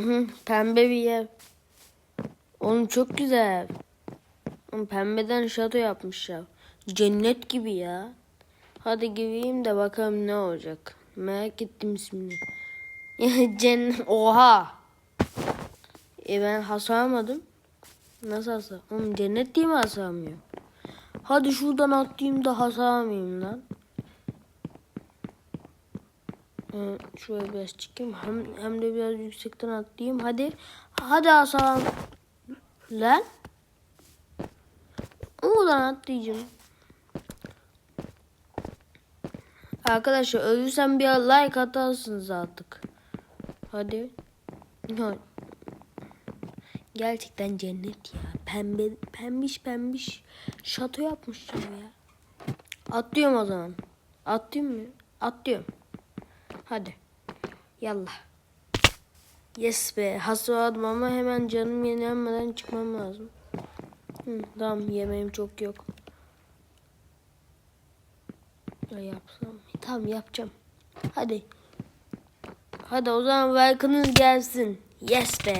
Hı, pembe bir ev. Oğlum çok güzel. Oğlum pembeden şato yapmışlar. Cennet gibi ya. Hadi gireyim de bakalım ne olacak. Merak ettim ismini. Cennet. Oha. E ben hasaramadım. Nasıl hasar? Oğlum cennet diye mi hasarmıyor? Hadi şuradan atlayayım da hasarmayayım lan. Ee, şöyle biraz çıkayım. Hem, hem de biraz yüksekten atlayayım. Hadi. Hadi hasar. Lan. Oradan atlayacağım. Arkadaşlar ölürsem bir like atarsınız artık. Hadi. Ha. Gerçekten cennet ya. Pembe, pembiş pembiş şato yapmışlar ya. Atlıyorum o zaman. Atlayayım mı? Atlıyorum. Hadi. Yallah. Yes be. Hasıladım ama hemen canım yenilenmeden çıkmam lazım. Hı, tamam yemeğim çok yok. Ya yapsam. Tamam yapacağım. Hadi. Hadi o zaman like'ınız gelsin. Yes be.